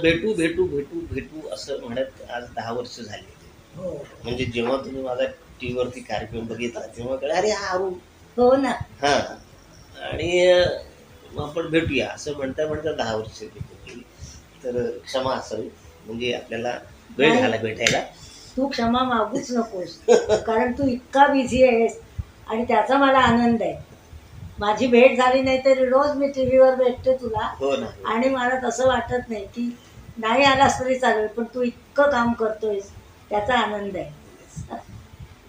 भेटू भेटू भेटू भेटू असं म्हणत आज दहा वर्ष झाली हो. म्हणजे जेव्हा तुम्ही माझा टी वरती कार्यक्रम बघितला तेव्हा कळलं अरे हा अरुण. हो ना. हा. आणि आपण भेटूया. असं म्हणता म्हणता दहा वर्ष गेली तर क्षमा असावी. म्हणजे आपल्याला वेळ. झाला भेटायला. तू क्षमा मागूच नकोस. कारण तू इतका बिझी आहेस आणि त्याचा मला आनंद आहे. माझी भेट झाली नाही तरी रोज मी टी व्हीवर भेटते तुला. हो ना. आणि मला तसं वाटत नाही की नाही आलास तरी चालेल पण तू इतकं काम करतोयस त्याचा आनंद आहे.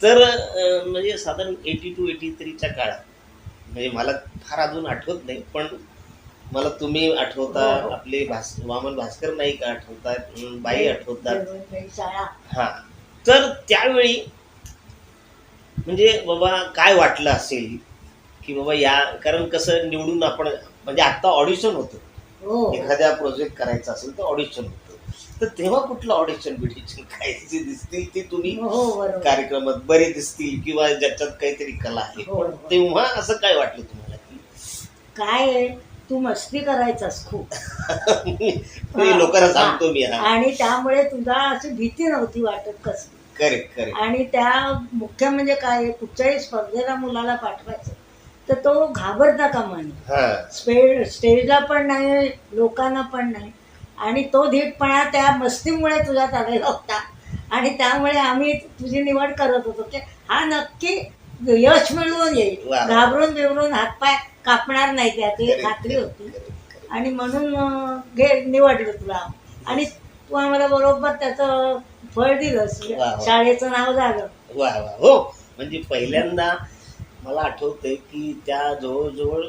तर अं, म्हणजे साधारण एटी टू एटी थ्रीच्या काळात म्हणजे मला फार अजून आठवत नाही पण मला तुम्ही आठवता हो, हो. आपले भास वामन भास्कर नाईक आठवतात अं, बाई आठवतात. वेगवेगळी शाळा. हा. तर त्यावेळी म्हणजे बाबा काय वाटलं असेल? की बाबा या कारण कसं निवडून आपण म्हणजे आता ऑडिशन होतं. हो एखाद्या प्रोजेक्ट करायचा असेल तर ऑडिशन होतं. तर तेव्हा कुठलं ऑडिशन बिडिशन काय जे दिसतील ते तुम्ही हो कार्यक्रमात बरे दिसतील किंवा ज्याच्यात काहीतरी कला आहे. हो, पण हो. तेव्हा असं काय वाटलं तुम्हाला? की काय आहे? तू मस्ती करायचास खूप. लोकांना सांगतो मी हा. आणि त्यामुळे तुला अशी भीती नव्हती वाटत कसली? करेक्ट करेक्ट आणि त्या मुख्य म्हणजे काय कुठच्याही स्पर्धेला मुलाला पाठवायचं. तर तो घाबरता कामा नये हा. स्टेजला पण नाही लोकांना पण नाही. आणि तो धीटपणा त्या मस्तीमुळे तुझ्यात आलेला होता. आणि त्यामुळे आम्ही तुझी निवड करत होतो. की हा नक्की यश मिळवून येईल. घाबरून बिबरून हातपाय कापणार नाही त्याची खात्री होती. आणि म्हणून घे निवडलं तुला. आणि तू आम्हाला बरोबर त्याचं फळ दिलंस. शाळेचं नाव झालं. वा वा. हो. म्हणजे पहिल्यांदा मला आठवतंय की त्या जवळजवळ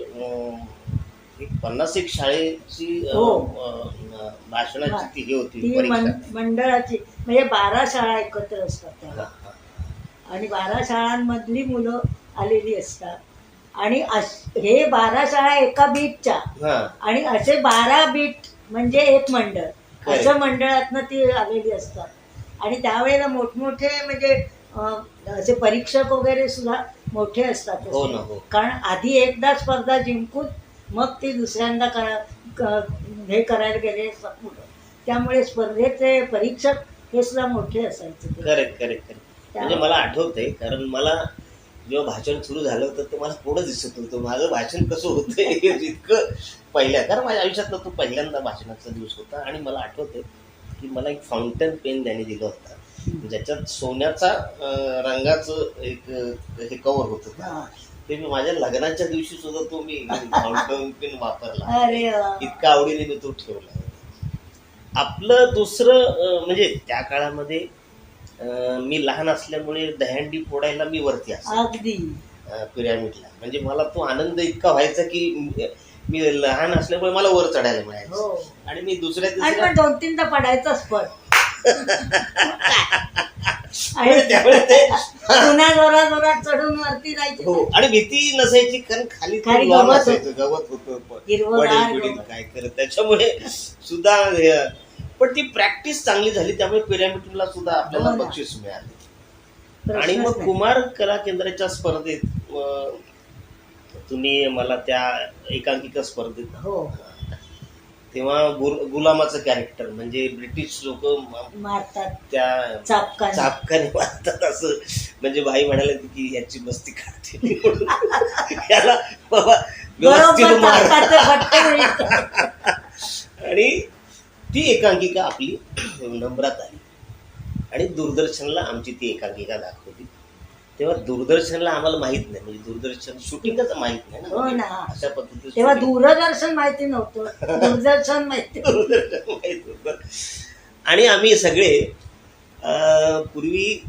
एक पन्नास एक शाळेची अं, हो. अं, भाषणाची ती हे होती ती परीक्षा. मन- मंडळाची म्हणजे बारा शाळा एकत्र असतात हा, त्या हा. आणि बारा शाळांमधली मुलं आलेली असतात. आणि अश- हे बारा शाळा एका बीटच्या. हा. आणि असे बारा बीट म्हणजे एक मंडळ. असं मंडळातनं ती आलेली असतात. आणि त्यावेळेला मोठमोठे म्हणजे अं, असे परीक्षक वगैरे सुद्धा मोठे असतात हो. ना, हो. कारण आधी एकदा स्पर्धा जिंकून मग ती दुसऱ्यांदा करा क- हे करायला गेले त्यामुळे स्पर्धेचे परीक्षक हे सुद्धा मोठे असायचे ते. करेक्ट करेक्ट करेक्ट म्हणजे मला आठवतंय कारण मला जेव्हा भाषण सुरू झालं होतं ते मला पुढं दिसत होतं माझं भाषण कसं होतं हे इतकं पहिल्या कारण माझ्या आयुष्यातला तो पहिल्यांदा भाषणाचा दिवस होता आणि मला आठवतंय की मला एक फाउंटन पेन त्याने दिलं होतं ज्याच्यात सोन्याचा रंगाचं एक हे कवर होतं. ते मी माझ्या लग्नाच्या दिवशी सुद्धा तो मी फाउंटन पेन वापरला. इतका आवडीने मी तो ठेवला. आपलं दुसरं म्हणजे त्या काळामध्ये मी लहान असल्यामुळे दहंडी फोडायला मी वरती अगदी. पिरामिडला. म्हणजे मला तो आनंद इतका व्हायचा की मी लहान असल्यामुळे मला वर चढायला मिळायचं. हो. आणि मी दुसऱ्या दोन तीनदा पडायचाच पण. आणि त्यामुळे ते पुन्हा जोरा जोरात चढून वरती जायचे हो आणि भीती नसायची कारण खाली ते खाली गवत असायचं, गवत होतं हिरवंगार वडील बिडील गवत. काय करत त्याच्यामुळे सुद्धा हे, पण ती प्रॅक्टिस चांगली झाली त्यामुळे पिरामिडला सुद्धा आपल्याला हो ना. बक्षीस मिळाले प्रश्नच आणि मग नाही. कुमार कला केंद्राच्या स्पर्धेत अं, तुम्ही मला त्या एकांकिका स्पर्धेत हो तेव्हा गुल- गुलामाचं कॅरेक्टर म्हणजे ब्रिटिश लोक मारतात. त्या चापकाने. मारतात असं. म्हणजे बाई म्हणाले की याची मस्ती काढते याला बाबा व्यवस्थित मार. आणि ती एकांकिका आपली नंबरात आली. आणि दूरदर्शनला आमची ती एकांकिका दाखवली. तेव्हा दूरदर्शनला आम्हाला माहीत नाही म्हणजे दूरदर्शन शूटिंगच माहीत नाही हो ना ना. अशा पद्धतीचं तेव्हा shooting. दूरदर्शन माहिती नव्हतं दूरदर्शन माहिती दूरदर्शन माहीत होतं. आणि आम्ही सगळे अं, पूर्वी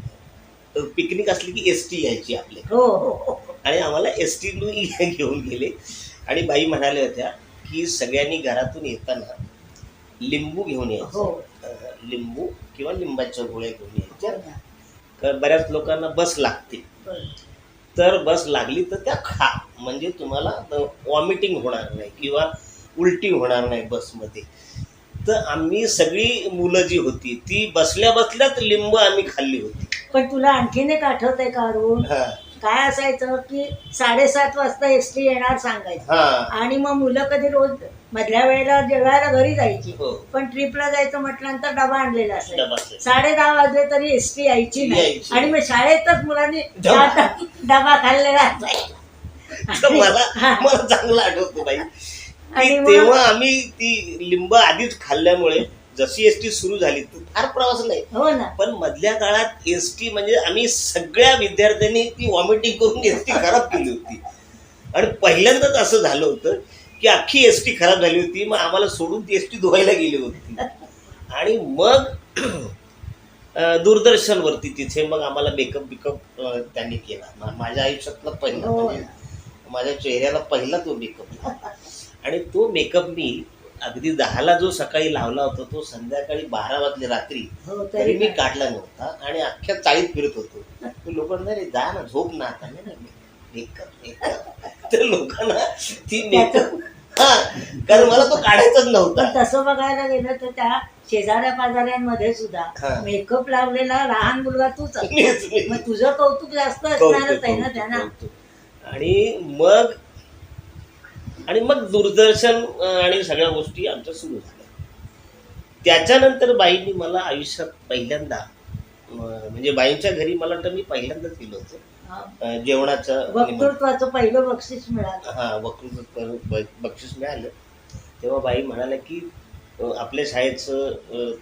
पिकनिक असली की एस टी यायची आपल्या हो हो हो. आणि आम्हाला एस टी घेऊन गेले आणि बाई म्हणाल्या होत्या की सगळ्यांनी घरातून येताना लिंबू घेऊन हो यायचं अं, लिंबू किंवा लिंबाच्या गोळ्या घेऊन हो यायच्या ना. कारण बऱ्याच लोकांना बस लागते. तर बस लागली तर त्या खा. म्हणजे तुम्हाला वॉमिटिंग होणार नाही किंवा उलटी होणार नाही बसमध्ये. तर आम्ही सगळी मुलं जी होती ती बसल्या बसल्याच लिंब आम्ही खाल्ली होती. पण तुला आणखीन एक आठवत आहे का अरुण? हा. काय असायचं की साडेसात वाजता एस टी येणार सांगायचं हा आणि मग मुलं कधी रोज मधल्या वेळेला जेवायला घरी जायची हो पण ट्रिपला जायचं म्हटल्यानंतर डबा आणलेला डबा असायचा. साडे दहा वाजले तरी एस टी यायची नाही यायची. आणि मग शाळेतच मुलांनी डबा. खाल्लेला असायचा तर मला हा. मला चांगलं आठवतं बाई आणि की मग- तेव्हा आम्ही ती लिंब आधीच खाल्ल्यामुळे जशी एसटी सुरू झाली तर फार प्रवास नाही. हो ना. पण मधल्या काळात एसटी म्हणजे आम्ही सगळ्या विद्यार्थ्यांनी ती वॉमिटिंग करून एसटी खराब केली होती. आणि पहिल्यांदाच असं झालं होतं की अख्खी एसटी खराब झाली होती मग आम्हाला सोडून ती एसटी धुवायला गेली होती. आणि मग दूरदर्शनवरती तिथे मग आम्हाला मेकअप बिकअप त्यांनी केला. माझ्या आयुष्यातला पहिला हो. म्हणजे माझ्या चेहऱ्याला पहिला तो मेकअप आणि तो मेकअप मी अगदी दहाला जो सकाळी लावला होता तो संध्याकाळी बारा वाजले रात्री हो तरी तरी मी काढला नव्हता आणि अख्ख्या चाळीत फिरत होतो तर लोकांना "अरे जा ना झोप ना आता नाही, मेकअप मेकअप तर लोकांना ती मेकअप हा कारण मला तो काढायचाच पण नव्हता तसं बघायला गेलं तर त्या शेजाऱ्या पाजाऱ्यांमध्ये सुद्धा. मेकअप लावलेला लहान मुलगा तूच असतो. मीच- मीच. मग तुझं कौतुक जास्त असणारच आहे ना कौतुक, त्यांना कौतुक. आणि मग आणि मग दूरदर्शन आणि सगळ्या गोष्टी आमच्या सुरू झाल्या त्याच्यानंतर बाईंनी मला आयुष्यात पहिल्यांदा म्हणजे बाईंच्या घरी मला वाटतं मी पहिल्यांदाच गेलो होतो. जेवणाचं. वक्तृत्वाचं पहिलं बक्षीस मिळालं. हा वक्तृत्व बक्षीस मिळालं. तेव्हा बाई म्हणाल्या की आपल्या शाळेचं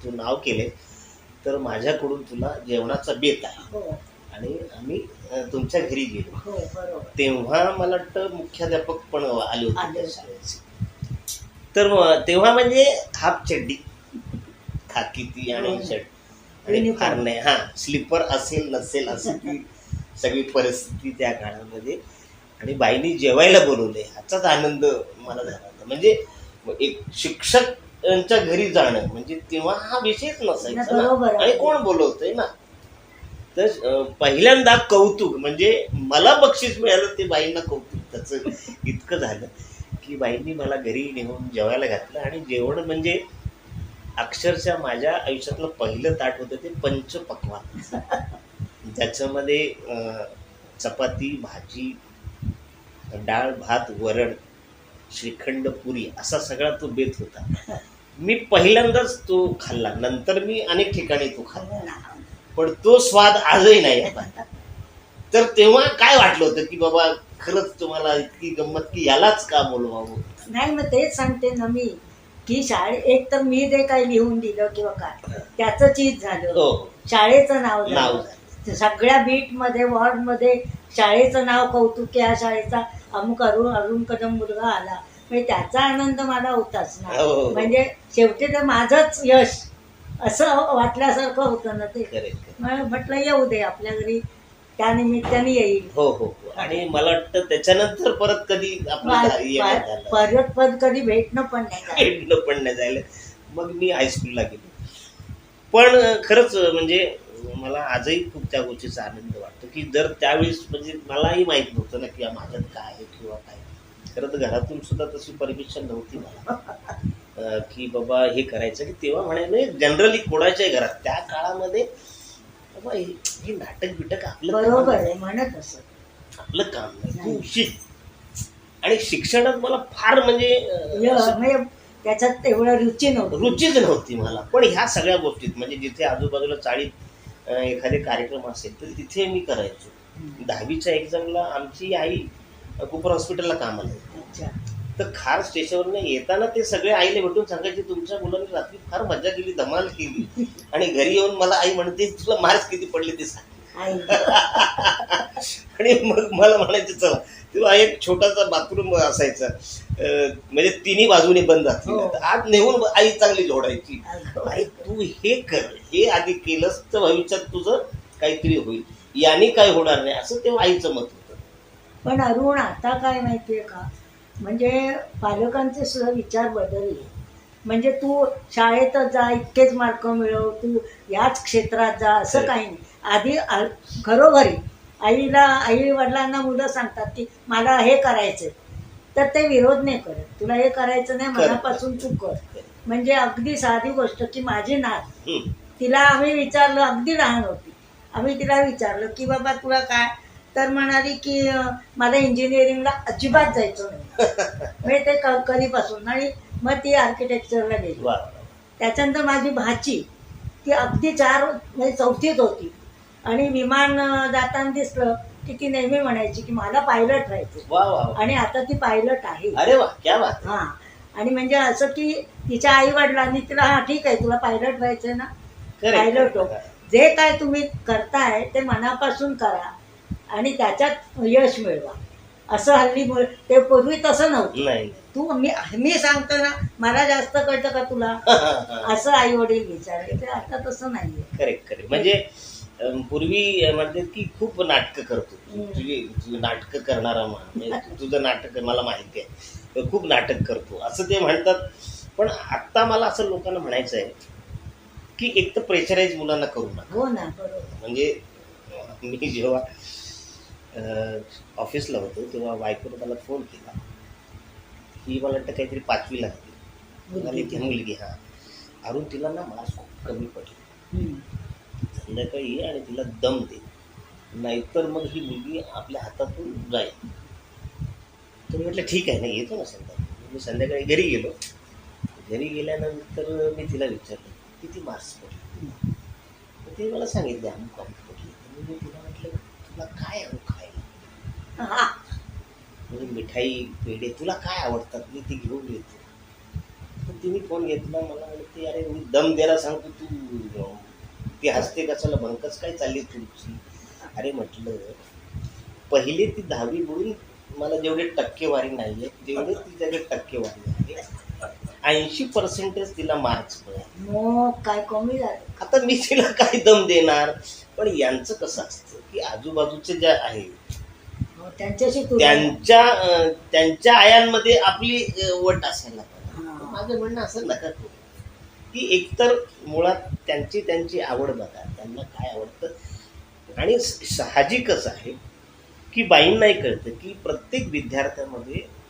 तू नाव केले तर माझ्याकडून तुला जेवणाचा बेत आहे. हो. आणि आम्ही तुमच्या घरी गेलो. हो तेव्हा मला वाटतं मुख्याध्यापक पण आले होते तर तेव्हा म्हणजे हाफ चड्डी खाकी ती आणि हो. शर्ट. आणि. फार नाही हा स्लीपर असेल नसेल असं ती सगळी परिस्थिती त्या काळामध्ये. आणि बाईनी जेवायला बोलवले ह्याचाच आनंद मला झाला होता. म्हणजे एक शिक्षकांच्या घरी जाणं म्हणजे तेव्हा हा विषयच नसायचा. आणि कोण बोलवतंय ना? तर पहिल्यांदा कौतुक म्हणजे मला बक्षीस मिळालं ते बाईंना कौतुक. त्याचं इतकं झालं की बाईंनी मला घरी नेऊन जेवायला घातलं आणि जेवण म्हणजे अक्षरशः माझ्या आयुष्यातलं पहिलं ताट होतं ते पंचपक्वान ज्याच्यामध्ये चपाती भाजी डाळ भात वरण श्रीखंड पुरी असा सगळा तो बेत होता. मी पहिल्यांदाच तो खाल्ला. नंतर मी अनेक ठिकाणी तो खाल्ला. पण तो स्वाद आजही नाही आहे. तर तेव्हा काय वाटलं होतं की बाबा खरंच तुम्हाला इतकी गंमत की यालाच का बोलवावं? नाही मग तेच सांगते ना मी की शाळे एक तर मी जे काही लिहून दिलं किंवा काय त्याचं चीज झालं. हो. शाळेचं नाव नाव. झालं सगळ्या बीटमध्ये वॉर्डमध्ये शाळेचं नाव कौतुक या शाळेचा. अमुक अरुण अरुण कदम मुलगा आला. म्हणजे त्याचा आनंद मला होताच ना. हो. म्हणजे शेवटी तर माझंच यश. असं वाटल्यासारखं होतं ना ते. करेक्ट म्हटलं येऊ दे आपल्या घरी त्या निमित्ताने येईल. हो हो हो. आणि मला वाटतं त्याच्यानंतर परत कधी आपलं पा- पा-. परत कधी भेटणं पण नाही झालं. पण नाही जायला मग मी हायस्कूलला गेलो. पण खरंच म्हणजे मला आजही खूप त्या गोष्टीचा आनंद वाटतो की जर त्यावेळेस म्हणजे मलाही माहीत नव्हतं ना की माझ्यात काय आहे किंवा काय. खरं तर घरातून सुद्धा तशी परमिशन नव्हती मला. की बाबा हे करायचं की तेव्हा म्हणे जनरली कोणाच्याही घरात. त्या काळामध्ये बाबा हे नाटक बिटक आपलं काम बरोबर. आहे म्हणत असत. आपलं काम नाही. शिक आणि शिक्षणात मला फार म्हणजे असं म्हणजे त्याच्यात तेवढं रुची नव्हती. रुचीच नव्हती मला. पण ह्या सगळ्या गोष्टीत म्हणजे जिथे आजूबाजूला चाळीत एखादे कार्यक्रम असेल तर तिथे मी करायचो. दहावीच्या एक्झामला आमची आई कुपर हॉस्पिटलला कामाला तर खार स्टेशनवरनं येताना ते सगळे आईला भेटून सांगायचे तुमच्या मुलांनी रात्री फार मजा केली धमाल केली. आणि घरी येऊन मला आई म्हणते तुला मार्क्स किती पडले ते सांग. आई. आणि मग मला म्हणायचं चला. तेव्हा एक छोटासा बाथरूम असायचा. म्हणजे तिन्ही बाजूने बंद हो. आत नेऊन आई चांगली जोडायची आई. तू हे कर. हे आधी केलंस तर भविष्यात तुझं काहीतरी होईल. याने काय होणार नाही. असं तेव्हा आईचं मत होतं. पण अरुण आता काय माहितीये का? म्हणजे पालकांचे सुद्धा विचार बदलले म्हणजे तू शाळेतच जा इतकेच मार्क मिळव तू याच क्षेत्रात जा असं खरं. काही नाही आधी खरोखरी आईला आई वडिलांना मुलं सांगतात की मला हे करायचं तर ते विरोध नाही करत तुला हे करायचं नाही. मनापासून तू कर म्हणजे अगदी साधी गोष्ट की माझी नात. तिला आम्ही विचारलं अगदी लहान होती आम्ही तिला विचारलं की बाबा तुला काय तर म्हणाली की मला इंजिनिअरिंगला अजिबात जायचं नाही. म्हणजे ते कधीपासून. आणि मग ती आर्किटेक्चरला गेली. त्याच्यानंतर माझी भाची ती अगदी चार म्हणजे चौथीत होती. आणि विमान जाताना दिसलं की ती नेहमी म्हणायची की मला पायलट व्हायचं. आणि आता ती पायलट आहे. अरे वा क्या बात. हा. आणि म्हणजे असं की तिच्या आई वडिलांनी तिला हा ठीक आहे तुला पायलट व्हायचंय ना. पायलट हो. जे काय तुम्ही करताय ते मनापासून करा. आणि त्याच्यात यश मिळवा. असं हल्ली ते पूर्वी तसं नव्हतं. नाही. तू मी मी सांगतो ना मला जास्त कळतं का तुला? असं आई वडील विचारायचे आता तसं नाहीये. Correct correct. म्हणजे पूर्वी म्हणतात की खूप नाटकं करतो. तुझी नाटकं करणारा मा- म्हणजे तुझं नाटक मला माहिती आहे. खूप नाटक करतो. असं ते म्हणतात. पण आत्ता मला असं लोकांना म्हणायचं आहे की एक तर प्रेशराईज मुलांना करू नका. हो ना बरोबर. म्हणजे मी जेव्हा ऑफिसला होतो तेव्हा बायकोने मला फोन केला. ही मला वाटतं काहीतरी म्हणाली ती मुलगी हा. अरुण तिला ना मार्क्स खूप कमी पडले. संध्याकाळी ये आणि तिला दम दे. नाहीतर मग ही मुलगी आपल्या हातातून जाईल. तर मी म्हटलं ठीक आहे ना येतो ना संध्याकाळी. मी संध्याकाळी घरी गेलो. घरी गेल्यानंतर मी तिला विचारलं किती मार्क्स पडले? ते मला सांगितले अमुक अमुक पडले. मी तिला म्हटलं तुला काय हा. म्हणजे मिठाई पेढे तुला काय आवडतात? मी ती घेऊन येतो. तर तिने फोन घेतला मला म्हणते अरे मी दम द्यायला सांगतो तू. ती हसते कशाला भंकस काय चालली तुमची? अरे म्हटलं पहिले ती दहावी बुडून मला जेवढे टक्केवारी नाही आहे तेवढे तिच्याकडे टक्केवारी आहे ऐंशी पर्सेंटेज तिला मार्क्स मग काय कमी झालं? आता मी तिला काय दम देणार? पण यांचं कसं असतं की आजूबाजूचे ज्या आहेत हो, त्यांच्याशी तुलना. त्यांच्या अं, त्यांच्या आयांमध्ये आपली अं, वट असायला पाहिजे. हा. माझं म्हणणं असं नका करू की एकतर मुळात त्यांची त्यांची आवड बघा त्यांना काय आवडतं. आणि स- साहजिकच आहे की बाईंनाही कळतं की प्रत्येक विद्यार्थ्यामध्ये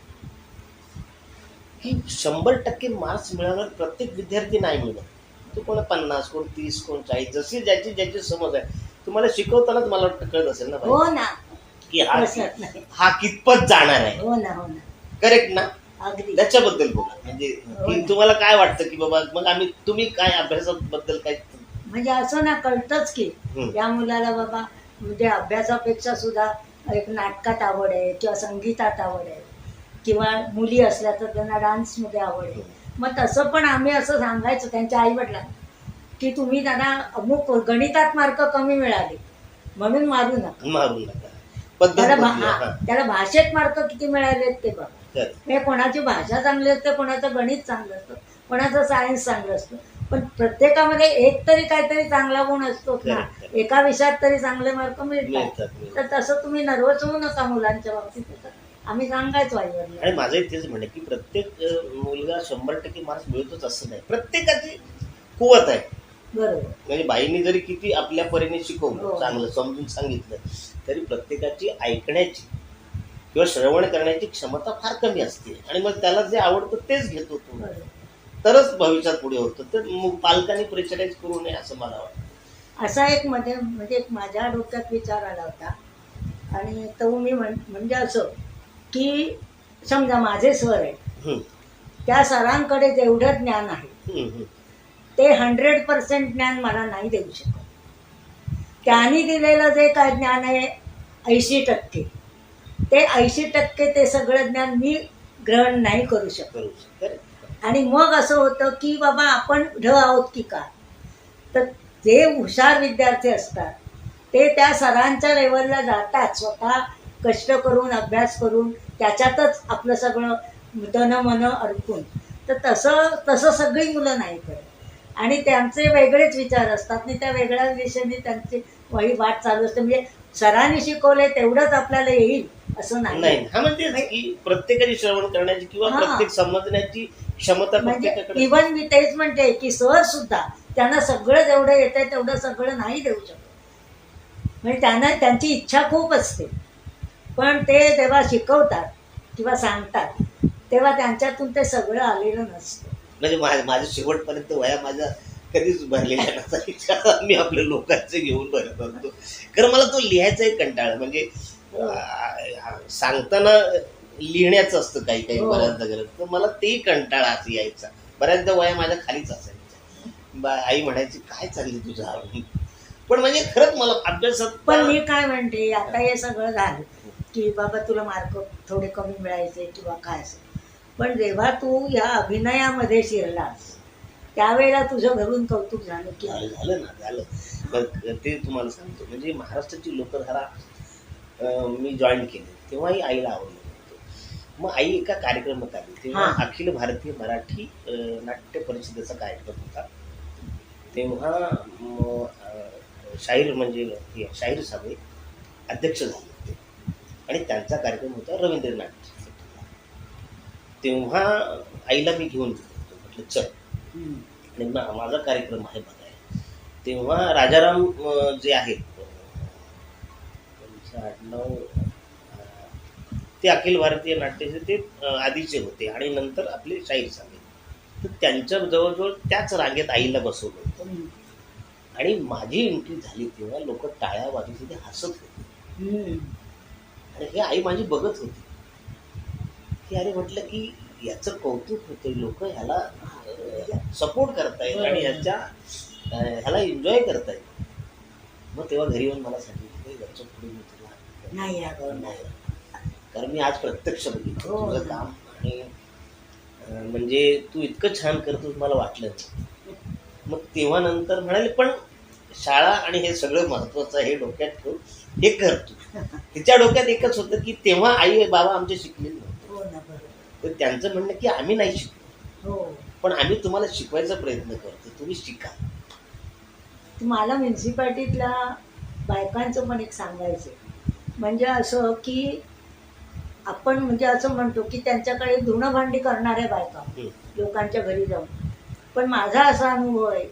की शंभर टक्के मार्क्स मिळाला प्रत्येक विद्यार्थी नाही मिळत. तो कोण पन्नास कोण तीस कोण चाळीस जशी ज्याची ज्याची समज आहे. तुम्हाला शिकवतानाच मला वाटतं कळत असेल ना बाई, हो ना. की हा बसत नाही हा कितपत जाणार आहे? हो ना हो ना. करेक्ट ना? अगदी. त्याच्याबद्दल बोला. म्हणजे की तुम्हाला काय वाटतं की बाबा मग आम्ही तुम्ही काय अभ्यासाबद्दल काय? म्हणजे असं ना कळतंच की हम्म. या मुलाला बाबा म्हणजे अभ्यासापेक्षा सुद्धा एक नाटकात आवड आहे किंवा संगीतात आवड आहे. किंवा मुली असल्या तर त्यांना डान्समध्ये आवड आहे. मग तसं पण आम्ही असं सांगायचं त्यांच्या आईवडिलांना की तुम्ही त्यांना अमुक गणितात मार्क कमी मिळाले म्हणून मारू नका. मारू नका. पद्धत त्याला भा- हा, हा. त्याला भाषेत मार्क किती मिळालेत ते बघा. म्हणजे कोणाची भाषा चांगली असते कोणाचं गणित चांगलं असतं कोणाचं सायन्स चांगलं असतं पण प्रत्येकामध्ये एक तरी काहीतरी चांगला गुण असतोच ना Correct, correct. एका विषयात तरी चांगले मार्क मिळतात मिळतात, मिळतात. तर तसं तुम्ही नर्वस होऊ नका मुलांच्या बाबतीत. आम्ही सांगायचो आईवडिलांना आणि माझंही तेच म्हणणं आहे की प्रत्येक अं, मुलगा शंभर टक्के मार्क्स मिळतोच असं नाही प्रत्येकाची कुवत आहे म्हणजे बाईंनी जरी किती आपल्या परीने शिकवलं हो. चांगलं समजून सांगितलं तरी प्रत्येकाची ऐकण्याची किंवा श्रवण करण्याची क्षमता फार कमी असते. आणि मग त्याला जे आवडतं तेच घेतो तो तरच भविष्यात पुढे होतं. तर मग पालकांनी प्रेशराईज करू नये असं मला वाटतं. असा एक मध्ये म्हणजे एक माझ्या डोक्यात विचार आला होता. आणि तो मी म्हण म्हणजे असं की समजा माझे सर आहेत. हम्म, त्या सरांकडे जेवढं ज्ञान आहे. ते हंड्रेड पर्सेंट ज्ञान मला नाही देऊ शकत. त्यांनी दिलेलं जे काय ज्ञान आहे ऐंशी टक्के. ते ऐंशी टक्के ते सगळं ज्ञान मी ग्रहण नाही करू शकत. आणि मग असं होतं की बाबा आपण ढ आहोत की काय? तर जे हुशार विद्यार्थी असतात ते त्या सरांच्या लेवलला जातात स्वतः कष्ट करून अभ्यास करून त्याच्यातच आपलं सगळं तन मन अडकून तर तसं तसं सगळी मुलं नाही करत. आणि त्यांचे वेगळेच विचार असतात. आणि त्या वेगळ्या दिशेने त्यांची वही वाट चालू असते. म्हणजे सरांनी शिकवले तेवढंच आपल्याला येईल असं नाही. नाही हा म्हणजे की प्रत्येकाची श्रवण करण्याची किंवा. प्रत्येक समजण्याची क्षमता म्हणजे इवन मी तेच म्हणते की सर सुद्धा त्यांना सगळं जेवढं येतंय तेवढं सगळं नाही देऊ शकत. म्हणजे त्यांना त्यांची इच्छा खूप असते. पण ते जेव्हा शिकवतात किंवा सांगतात तेव्हा त्यांच्यातून ते सगळं आलेलं नसतं. म्हणजे मा- माझं शेवटपर्यंत वया माझ्या कधीच भरलेल्या नसायच्या मी आपल्या लोकांचे घेऊन भरत असतो कारण मला तो लिहायचा एक कंटाळा म्हणजे सांगताना लिहिण्याचं असतं काही काही हो. बऱ्याचदा गरज तर मला तेही कंटाळा असं यायचा. बऱ्याचदा वया माझ्या खालीच असायच्या. बा आई म्हणायची काय चालली तुझं हा?" पण म्हणजे खरंच मला अभ्यासात पण मी काय म्हणते आता हे सगळं झालं की बाबा तुला मार्क थोडे कमी मिळायचे किंवा काय असं पण जेव्हा तू या अभिनयामध्ये शिरलास त्यावेळेला तुझं घरून कौतुक झालं की झालं ना झालं. ते तुम्हाला सांगतो. म्हणजे महाराष्ट्राची लोकधारा मी जॉईन केली. तेव्हाही आईला आवडलं होतं मग आई एका कार्यक्रमात आली. तेव्हा. अखिल भारतीय मराठी नाट्य परिषदेचा कार्यक्रम होता. तेव्हा शाहीर म्हणजे शाहीर सभे अध्यक्ष झाले होते. आणि त्यांचा कार्यक्रम होता रवींद्र नाट्य तेव्हा आईला मी घेऊन गेलो होतो. म्हटलं चल. आणि माझा कार्यक्रम आहे बघाय तेव्हा राजाराम जे आहेत आडनाव अं, ते अखिल भारतीय नाट्याचे ते आधीचे होते. आणि नंतर आपले शाहीर साहेब. तर त्यांच्या जवळजवळ त्याच रांगेत आईला बसवलं होतं. आणि माझी एंट्री झाली तेव्हा लोक टाळ्या वाजवत होते हसत होते. आणि हे आई माझी बघत होती. की अरे म्हटलं की याचं कौतुक होतं लोक ह्याला सपोर्ट करतायत आणि ह्याच्या ह्याला एन्जॉय करतायत. मग तेव्हा घरी येऊन मला सांगितलं की याच्यापुढे मी तुला नाही कारण मी आज प्रत्यक्ष बघितलं हो. तुझं काम आणि म्हणजे तू इतकं छान करतोस मला वाटलं. मग तेव्हा नंतर म्हणाले पण शाळा आणि हे सगळं महत्वाचं आहे हे डोक्यात ठेवून हे कर तू. तिच्या डोक्यात एकच होतं की तेव्हा आई बाबा आमचे शिकलेले नव्हते हो ना बरोबर तर त्यांचं म्हणणं की आम्ही नाही शिकलो हो. पण आम्ही तुम्हाला शिकवायचा प्रयत्न करतो तुम्ही शिका. मला म्युन्सिपाल्टीतल्या बायकांचं पण एक सांगायचं म्हणजे असं की आपण म्हणजे असं म्हणतो की त्यांच्याकडे धुणं भांडी करणाऱ्या बायका. लोकांच्या घरी जाऊन. पण माझा असा अनुभव आहे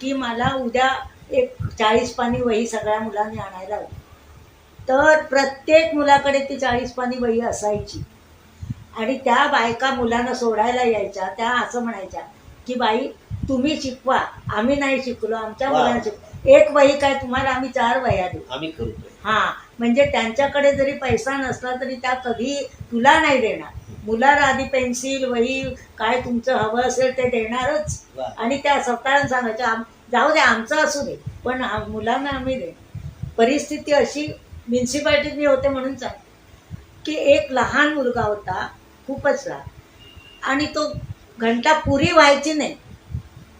की मला उद्या एक चाळीस पाणी वही सगळ्या मुलांनी आणायला हवी. तर प्रत्येक मुलाकडे ती चाळीस पाणी वही असायची. आणि त्या बायका मुलांना सोडायला यायच्या त्या असं म्हणायच्या की बाई तुम्ही शिकवा आम्ही नाही शिकलो आमच्या वा. मुलांना शिक एक वही काय तुम्हाला आम्ही चार वह्या देऊ आम्ही करू. हा म्हणजे त्यांच्याकडे जरी पैसा नसला तरी त्या कधी तुला नाही देणार मुलाला आधी पेन्सिल वही काय तुमचं हवं असेल ते देणारच वा. आणि त्या स्वतःला सांगायच्या आम- जाऊ दे आमचं असू दे पण मुलांना आम्ही दे परिस्थिती अशी म्युन्सिपाल्टीत मी होते म्हणून सांग की एक लहान मुलगा होता खूपच लहान आणि तो घंटा पुरी व्हायची नाही.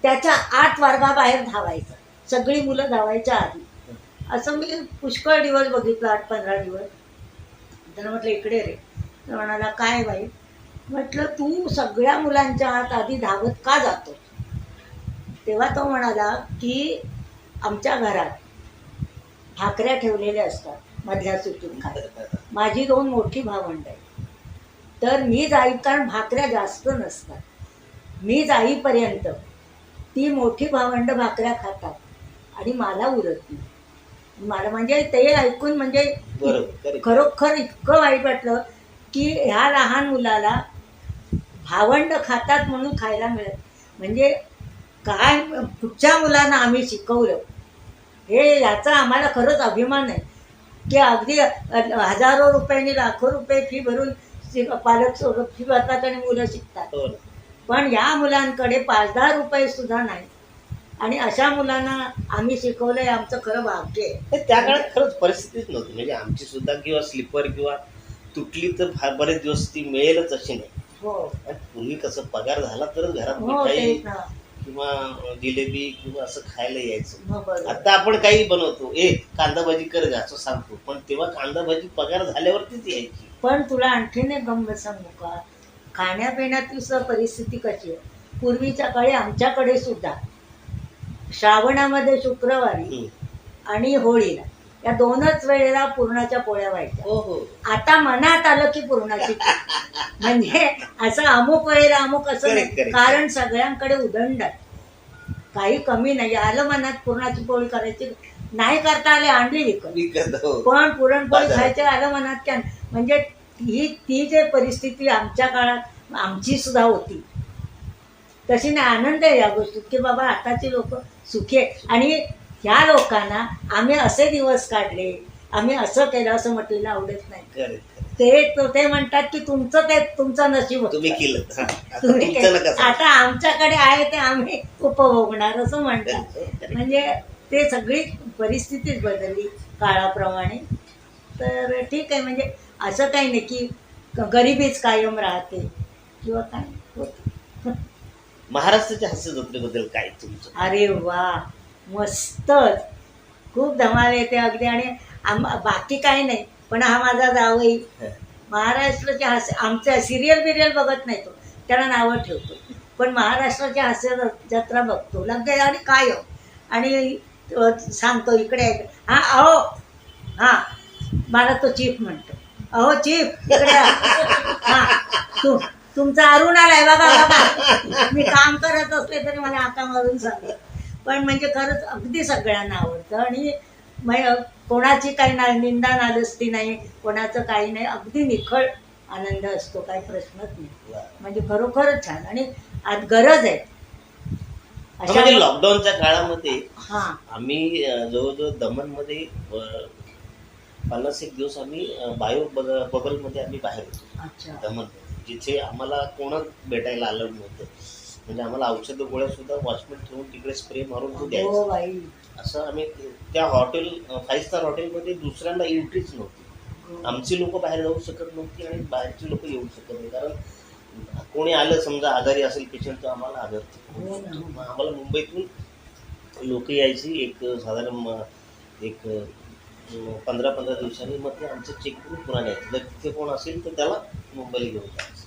त्याच्या आठ वर्गाबाहेर धावायचा. सगळी मुलं धावायच्या आधी. असं मी पुष्कळ दिवस बघितलं आठ पंधरा दिवस. त्यानं म्हटलं इकडे रे. तर म्हणाला काय बाई? म्हटलं तू सगळ्या मुलांच्या आत आधी धावत का जातो तेव्हा तो म्हणाला की आमच्या घरात भाकऱ्या ठेवलेल्या असतात मधल्या सुटून खायला माझी दोन मोठी भावंड आहेत. तर मी जाई कारण भाकऱ्या जास्त नसतात. मी जाईपर्यंत ती मोठी भावंड भाकऱ्या खातात आणि मला उरत नाही. मला म्हणजे ते ऐकून म्हणजे. खरोखर इतकं वाईट वाटलं की ह्या लहान मुलाला भावंड खातात म्हणून खायला मिळत म्हणजे काय कुठच्या मुलांना आम्ही शिकवलं. हे याचा आम्हाला खरंच अभिमान आहे की अगदी हजारो रुपयांनी लाखो रुपये फी भरून पालक फी भरतात आणि मुलं शिकतात. हो. पण या मुलांकडे पाच दहा रुपये सुद्धा नाही. आणि अशा मुलांना आम्ही शिकवलंय आमचं खरं भाग्य आहे. त्या काळात खरंच परिस्थितीच नव्हती. म्हणजे आमची सुद्धा किंवा स्लीपर किंवा तुटली तर फार बरेच दिवस ती मिळेलच अशी नाही. हो. आणि पूर्वी कसं पगार झाला तरच घरात हो मिठाई तेच ना. किंवा जिलेबी किंवा असं खायला यायचं. हो बरोबर. आता आपण काही बनवतो. ए कांदा भाजी कर असं सांगतो. पण तेव्हा कांदा भाजी पगार झाल्यावरतीच यायची. पण तुला आणखीन एक गंमत सांगू का? खाण्यापिण्याची सुद्धा परिस्थिती कशी आहे? पूर्वीच्या काळी आमच्याकडे सुद्धा श्रावणामध्ये शुक्रवारी. आणि होळीला या दोनच वेळेला पुरणाच्या पोळ्या व्हायच्या. हो हो. आता मनात आलं की पुरणाची. म्हणजे असं अमुक वेळेला अमुक असं नाही. कारण सगळ्यांकडे उदंड काही कमी नाही. आलं मनात पुरणाची पोळी करायची. नाही करता आले आणली विकत. हो. पण पुरणपोळी. खायचे आलं मनात क्या म्हणजे ही ती जे परिस्थिती आमच्या काळात आमची सुद्धा होती तशी नाही आनंद आहे या गोष्टीत की बाबा आताची लोक सुखी आहेत आणि ह्या लोकांना आम्ही असे दिवस काढले आम्ही असं केलं असं म्हटलेलं आवडत नाही. ते तो- ते म्हणतात की तुमचं ते तुमचं नशीब. तुम्ही केलं हा. तुम्ही. आता आमच्याकडे आहे ते आम्ही उपभोगणार असं म्हणतात म्हणजे ते सगळी परिस्थितीच बदलली काळाप्रमाणे तर ठीक आहे म्हणजे असं काही नाही की गरिबीच कायम राहते किंवा काय होते. महाराष्ट्राच्या हास्य जत्रेबद्दल काय तुमचं? अरे वा मस्तच खूप धमाल येते अगदी. आणि आम बाकी काही नाही पण हा माझा जावई. महाराष्ट्राच्या हास्य आमच्या सिरियल बिरियल बघत नाही तो. त्याला नावं ठेवतो. पण महाराष्ट्राच्या हास्य जत्रा बघतो. लगेच आणि काय आणि सांगतो इकडे. हा अहो! हा मला तो चीफ म्हणतो. अहो चीफ इकडे या. हा तू तुमचा अरुण आलाय बघा बघा मी काम करत असले तरी मला हाका मारून सांगतो पण म्हणजे खरंच अगदी सगळ्यांना आवडतं. आणि कोणाची काही ना निंदा नालस्ती नाही कोणाचं काही नाही अगदी निखळ आनंद असतो काही प्रश्नच नाही. म्हणजे खरोखरच छान. आणि आज गरज आहे. अशा म्हणजे लॉकडाऊनच्या काळामध्ये हा. आम्ही अं, जवळजवळ दमनमध्ये अं, पन्नास एक दिवस आम्ही बायो बबलमध्ये आम्ही बाहेर होतो. अच्छा. दमन जिथे आम्हाला कोणच भेटायला आलं नव्हतं. म्हणजे आम्हाला औषध गोळ्या सुद्धा वॉचमॅन ठेवून तिकडे स्प्रे मारून तो द्यायचा. असं आम्ही त्या हॉटेल फाईव्ह स्टार हॉटेलमध्ये दुसऱ्यांना एंट्रीच नव्हती. आमची लोक बाहेर जाऊ शकत नव्हती आणि बाहेरची लोक येऊ शकत नाही. कारण कोणी आलं समजा आजारी असेल पेशंट तर आम्हाला आजार हो आम्हाला मुंबईतून लोक यायची. एक साधारण एक पंधरा पंधरा दिवसांनी मग ते आमचं चेकबुक करून पुन्हा न्यायचं जर तिथे कोण असेल तर त्याला मुंबईला घेऊन जायचं.